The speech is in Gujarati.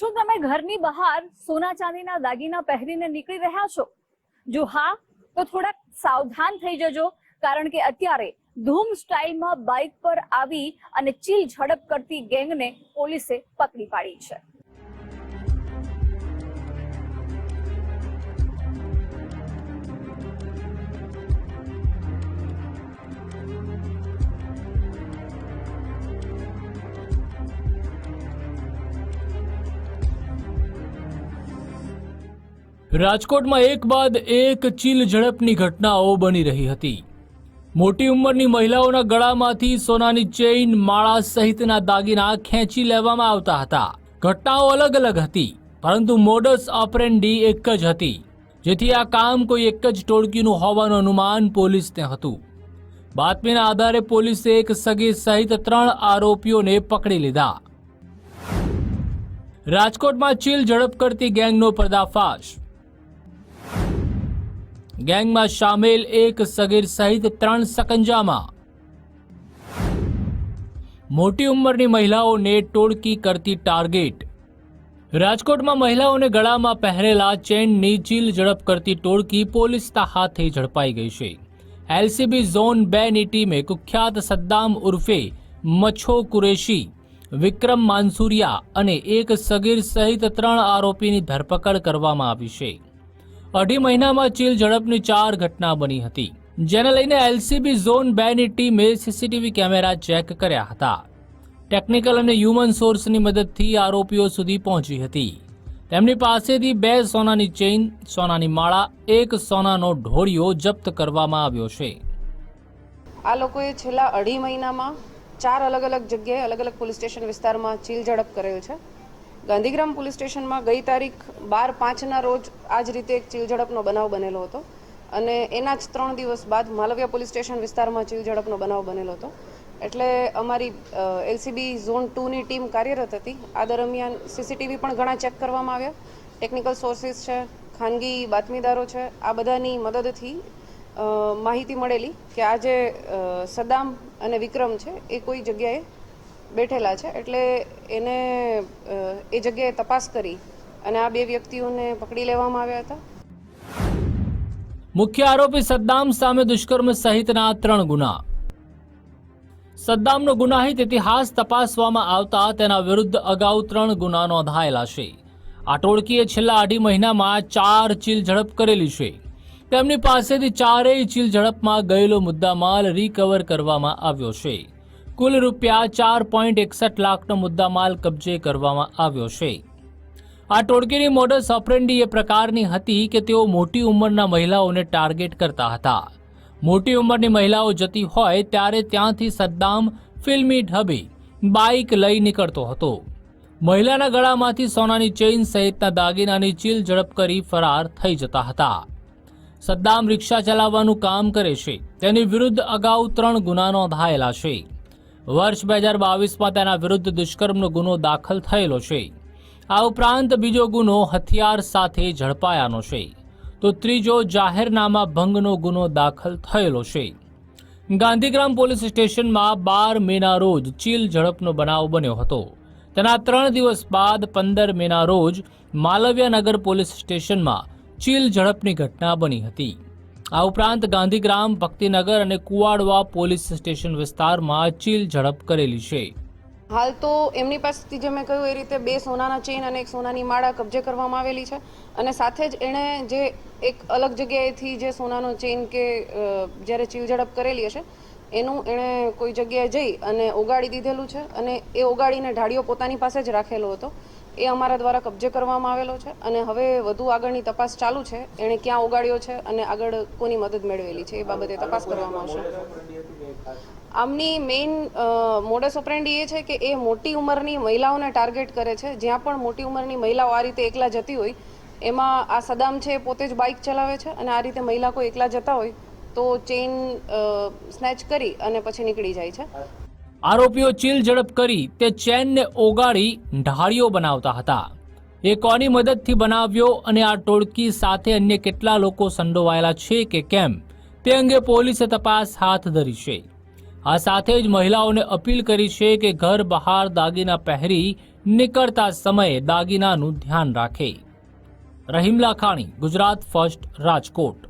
શું તમે ઘરની બહાર સોના ચાંદીના દાગીના પહેરીને નીકળી રહ્યા છો? જો હા, તો થોડાક સાવધાન થઈ જજો, કારણ કે અત્યારે ધૂમ સ્ટાઇલમાં બાઇક પર આવી અને ચીલ ઝડપ કરતી ગેંગને પોલીસે પકડી પાડી છે. રાજકોટમાં એક બાદ એક ચીલ ઝડપની ઘટનાઓ બની રહી હતી. મોટી ઉંમરની મહિલાઓના ગળામાંથી સોનાની ચેઇન, માળા સહિતના દાગીના ખેંચી લેવામાં આવતા હતા. ઘટનાઓ અલગ અલગ હતી, પરંતુ મોડસ ઓપરેન્ડી એક જ હતી, જેથી આ કામ કોઈ એક જ ટોળકીનું હોવાનું અનુમાન પોલીસને હતું. બાતમીના આધારે પોલીસે એક સગી સહિત ત્રણ આરોપીઓને પકડી લીધા. રાજકોટમાં ચીલ ઝડપ કરતી ગેંગનો પર્દાફાશ. ગેંગમાં સામેલ એક સગીર સહિત ત્રણ સકંજામાં. મોટી ઉંમરની મહિલાઓને ટોળકી કરતી ટાર્ગેટ. રાજકોટમાં મહિલાઓને ગળામાં પહેરેલા ચેનની ચીલ ઝડપ કરતી ટોળકી પોલીસના હાથે ઝડપાઈ ગઈ છે. એલસીબી ઝોન બેની ટીમે કુખ્યાત સદ્દામ ઉર્ફે મચ્છો કુરેશી, વિક્રમ માનસુરિયા અને એક સગીર સહિત ત્રણ આરોપીની ધરપકડ કરવામાં આવી છે. અઢી મહિનામાં ચીલ ઝડપની ચાર ઘટના બની હતી, જેને લઈને એલસીબી ઝોન બે ની ટીમે સીસીટીવી કેમેરા ચેક કર્યા હતા. ટેકનિકલ અને હ્યુમન સોર્સની મદદથી આરોપીઓ સુધી પહોંચી હતી. તેમની પાસેથી બે સોનાની ચેઇન, સોનાની માળા, એક સોનાનો ઢોળિયો જપ્ત કરવામાં આવ્યો છે. આ લોકોએ છેલ્લા અઢી મહિનામાં ચાર અલગ અલગ જગ્યાએ અલગ અલગ પોલીસ સ્ટેશન વિસ્તારમાં ચીલ ઝડપ કરેલ છે. ગાંધીગ્રામ પોલીસ સ્ટેશનમાં ગઈ તારીખ બાર પાંચના રોજ આ જ રીતે એક ચીલઝડપનો બનાવ બનેલો હતો. અને એના જ ત્રણ દિવસ બાદ માલવિયા પોલીસ સ્ટેશન વિસ્તારમાં ચીલઝડપનો બનાવ બનેલો હતો. એટલે અમારી એલસીબી ઝોન ટુની ટીમ કાર્યરત હતી. આ દરમિયાન સીસીટીવી પણ ઘણા ચેક કરવામાં આવ્યા. ટેકનિકલ સોર્સિસ છે, ખાનગી બાતમીદારો છે, આ બધાની મદદથી માહિતી મળેલી કે આ જે સદામ અને વિક્રમ છે, એ કોઈ જગ્યાએ બેઠેલા છે, એટલે એને એ જગ્યાએ તપાસ કરી અને આ બે વ્યક્તિઓને પકડી લેવામાં આવ્યા હતા. મુખ્ય આરોપી સદ્દામ સામે દુષ્કર્મ સહિતના ત્રણ ગુના. સદ્દામનો ગુનાહિત ઇતિહાસ તપાસવામાં આવતા તેના વિરુદ્ધ અગાઉ ત્રણ ગુના નોંધાયેલા છે. આ ટોળકીએ છેલ્લા અઢી મહિનામાં ચાર ચીલ ઝડપ કરેલી છે. તેમની પાસેથી ચારેય ચીલ ઝડપમાં ગયેલો મુદ્દામાલ રિકવર કરવામાં આવ્યો છે. કુલ રૂપિયા ચાર પોઈન્ટ એકસઠ લાખનો મુદ્દામાલ કબજે કરવામાં આવ્યો છે. આ ટોળકીની મોડસ ઓપરેન્ડી એ પ્રકારની હતી કે તેઓ મોટી ઉંમરના મહિલાઓને ટાર્ગેટ કરતા હતા. મોટી ઉંમરની મહિલાઓ જતી હોય ત્યારે ત્યાંથી સદ્દામ ફિલ્મી ઢબે બાઇક લઈ નીકળતો હતો. મહિલાના ગળામાંથી સોનાની ચેઇન સહિતના દાગીનાની ચીલ ઝડપ કરી ફરાર થઈ જતા હતા. સદ્દામ રિક્ષા ચલાવવાનું કામ કરે છે. તેની વિરુદ્ધ અગાઉ ત્રણ ગુના નોંધાયેલા છે. વર્ષ બે હજાર બાવીસમાં તેના વિરુદ્ધ દુષ્કર્મનો ગુનો દાખલ થયેલો છે. આ ઉપરાંત બીજો ગુનો હથિયાર સાથે ઝડપાયાનો છે. તો ત્રીજો જાહેરનામા ભંગનો ગુનો દાખલ થયેલો છે. ગાંધીગ્રામ પોલીસ સ્ટેશનમાં બાર મેના રોજ ચીલ ઝડપનો બનાવ બન્યો હતો. તેના ત્રણ દિવસ બાદ પંદર મેના રોજ માલવ્યાનગર પોલીસ સ્ટેશનમાં ચીલ ઝડપની ઘટના બની હતી. આ ઉપરાંત ગાંધીગ્રામ, ભક્તિનગર અને કુવાડવા પોલીસ સ્ટેશન વિસ્તારમાં ચીલ ઝડપ કરેલી છે. હાલ તો એમની પાસેથી જે મેં કહ્યું એ રીતે બે સોનાના ચેઇન અને એક સોનાની માળા કબજે કરવામાં આવેલી છે અને સાથે જ એણે જે એક અલગ જગ્યાએથી જે સોનાનો ચેઇન કે જ્યારે ચીલ ઝડપ કરેલી હશે, એનું એણે કોઈ જગ્યાએ જઈ અને ઓગાળી દીધેલું છે અને એ ઓગાળીને ઢાળીઓ પોતાની પાસે જ રાખેલો હતો. એ અમારા દ્વારા કબજે કરવામાં આવેલો છે અને હવે વધુ આગળની તપાસ ચાલુ છે. એણે ક્યાં ઉગાડ્યો છે અને આગળ કોની મદદ મેળવેલી છે એ બાબતે તપાસ કરવામાં આવશે. આમની મેઇન મોડસ ઓપરેન્ડી એ છે કે એ મોટી ઉંમરની મહિલાઓને ટાર્ગેટ કરે છે. જ્યાં પણ મોટી ઉંમરની મહિલાઓ આ રીતે એકલા જતી હોય, એમાં આ સદામ છે પોતે જ બાઇક ચલાવે છે અને આ રીતે મહિલા કોઈ એકલા જતા હોય, તો ચેઇન સ્નેચ કરી અને પછી નીકળી જાય છે. આરોપીઓ ચીલ ઝડપ કરી તે ચેનને ઓગાળી ઢાળીઓ બનાવતા હતા. એ કોની મદદથી બનાવ્યો અને આ ટોળકી સાથે અન્ય કેટલા લોકો સંડોવાયેલા છે કે કેમ, તે અંગે પોલીસે તપાસ હાથ ધરી છે. આ સાથે જ મહિલાઓને અપીલ કરી છે કે ઘર બહાર દાગીના પહેરી નીકળતા સમયે દાગીનાનું ધ્યાન રાખે. રહીમ લાખાણી ગુજરાત ફર્સ્ટ રાજકોટ.